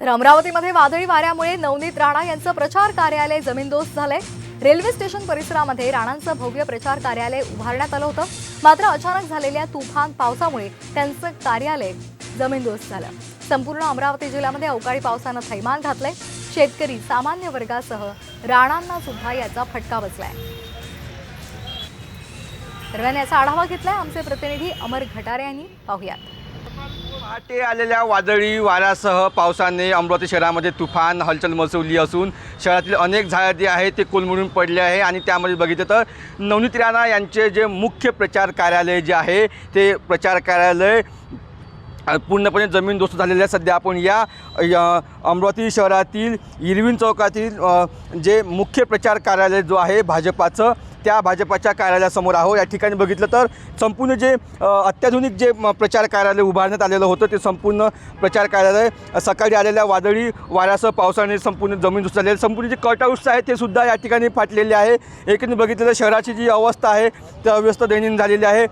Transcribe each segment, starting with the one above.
तर अमरावतीमध्ये वादळी वाऱ्यामुळे नवनीत राणा यांचं प्रचार कार्यालय जमीनदोस्त झालंय. रेल्वे स्टेशन परिसरामध्ये राणांचं भव्य प्रचार कार्यालय उभारण्यात आलं होतं. मात्र अचानक झालेल्या तुफान पावसामुळे त्यांचं कार्यालय जमीनदोस्त झालं. संपूर्ण अमरावती जिल्ह्यामध्ये अवकाळी पावसानं थैमान घातलंय. शेतकरी सामान्य वर्गासह राणांना सुद्धा याचा फटका बसलाय. दरम्यान याचा आढावा घेतलाय आमचे प्रतिनिधी अमर घटारे यांनी. पाहुयात. पहाटे आलेल्या वादळी वाऱ्यासह पावसाने अमरावती शहरामध्ये तुफान हलचल मचवली असून शहरातील अनेक झाडं जे आहे ते कोलमडून पडले आहे आणि त्यामध्ये बघितलं तर नवनीत राणा यांचे जे मुख्य प्रचार कार्यालय जे आहे ते प्रचार कार्यालय पूर्णपणे पूर्णपणे जमीनदोस्त झालेले आहे. सध्या आपण या अमरावती शहरातील इरविन चौकातील जे मुख्य प्रचार कार्यालय जो आहे भाजपाचं त्या भाजपाच्या कार्यालयासमोर आहोत. या ठिकाणी बघितलं तर संपूर्ण जे अत्याधुनिक जे म, प्रचार कार्यालय उभारण्यात आलेलं होतं ते संपूर्ण प्रचार कार्यालय सकाळी आलेल्या वादळी वाऱ्यासह पावसाने संपूर्ण जमीन दुसत संपूर्ण जे कटआउट्स आहे ते सुद्धा या ठिकाणी फाटलेले आहे. एकंदरीत बघितलं तर शहराची जी अवस्था आहे ती अव्यस्त दैनंदिन झालेली आहे.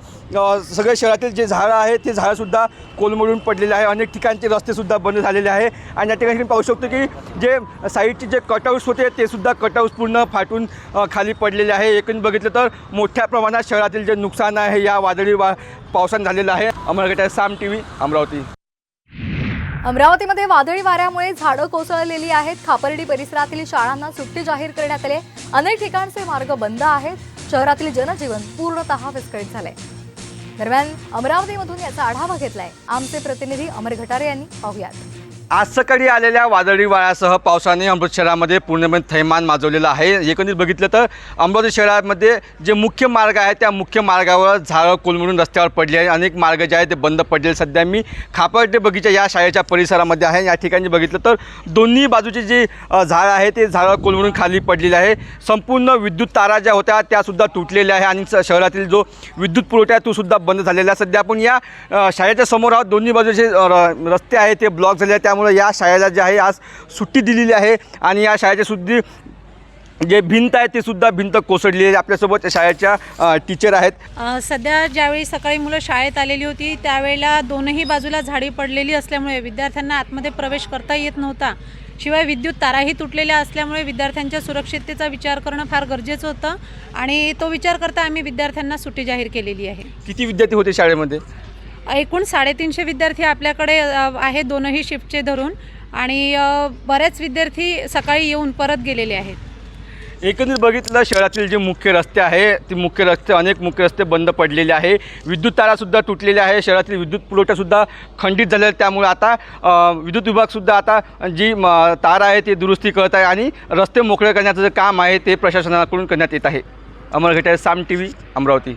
सगळे शहरातील जे झाडं आहे ते झाडंसुद्धा कोलमडून पडलेले आहे. अनेक ठिकाणचे रस्तेसुद्धा बंद झालेले आहे. आणि या ठिकाणी पाहू शकतो की जे साईडचे जे कटआउट्स होते ते सुद्धा कटआउट्स पूर्ण फाटून खाली पडलेले आहे. एकूण बघितलं तर मोठ्या प्रमाणात शहरातील जे नुकसान आहे या वादळी वा पावसानं झालेलं आहे. Amravati Saam T V Amravati. अमरावतीमध्ये वादळी वाऱ्यामुळे झाडं कोसळलेली आहेत. खापर्डी परिसरातील शाळांना सुट्टी जाहीर करण्यात आली अनेक ठिकाणचे मार्ग बंद आहेत. शहरातील जनजीवन पूर्णतः विस्कळीत झालंय. दरम्यान अमरावतीमधून याचा आढावा घेतलाय. आमचे प्रतिनिधी अमर घटारे यांनी पाहुयात. आज सकाळी आलेल्या वादळी वाऱ्यासह पावसाने अमृत शहरामध्ये पूर्णपणे थैमान माजवलेलं आहे. एकंदरीत बघितलं तर अमरावती शहरामध्ये जे मुख्य मार्ग आहे त्या मुख्य मार्गावर झाडं कोलमडून रस्त्यावर पडली आहे अनेक मार्ग जे आहेत ते बंद पडलेले सध्या मी खापर्टे बगीचा या शाळेच्या परिसरामध्ये आहे. या ठिकाणी बघितलं तर दोन्ही बाजूचे जे झाड झाडं आहे ते झाडं कोलमडून खाली पडलेले आहे. संपूर्ण विद्युत तारा ज्या होत्या त्यासुद्धा तुटलेल्या आहे. आणि शहरातील जो विद्युत पुरवठा आहे तो सुद्धा बंद झालेला आहे. सध्या आपण या शाळेच्या समोर आहोत. दोन्ही बाजूचे र- रस्ते आहे ते ब्लॉक झाले आहे त्यामुळे या शाळेला जे आहे आज सुट्टी दिलेली आहे आणि या शाळेच्या सुद्धी जे भिंत आहे ते सुद्धा भिंत कोसळलेली आहे. आपल्यासोबत शाळेच्या टीचर आहेत. सध्या ज्यावेळी सकाळी मुलं शाळेत आलेली होती त्यावेळेला दोनही बाजूला झाडी पडलेली असल्यामुळे विद्यार्थ्यांना आतमध्ये प्रवेश करता येत नव्हता. शिवाय विद्युत ताराही तुटलेल्या असल्यामुळे विद्यार्थ्यांच्या सुरक्षिततेचा विचार करणं फार गरजेचं होतं आणि तो विचार करता आम्ही विद्यार्थ्यांना सुट्टी जाहीर केलेली आहे. किती विद्यार्थी होते शाळेमध्ये? एकूण साडेतीनशे विद्यार्थी आपल्याकडे आहे दोनही शिफ्टचे धरून आणि बऱ्याच बरेच विद्यार्थी सकाळी येऊन परत गेलेले आहेत. एकंदरीत बघितलं शहरातील जे मुख्य रस्ते आहे ते मुख्य रस्ते अनेक मुख्य रस्ते बंद पडलेले आहे. विद्युत तारासुद्धा तुटलेल्या आहे. शहरातील विद्युत पुरवठासुद्धा खंडित झालेला आहे. त्यामुळे आता विद्युत विभागसुद्धा आता जी म, तार आहे ते दुरुस्ती करत आहे आणि रस्ते मोकळे करण्याचं जे काम आहे ते प्रशासनाकडून करण्यात येत आहे. Amar Ghatale Saam T V Amravati.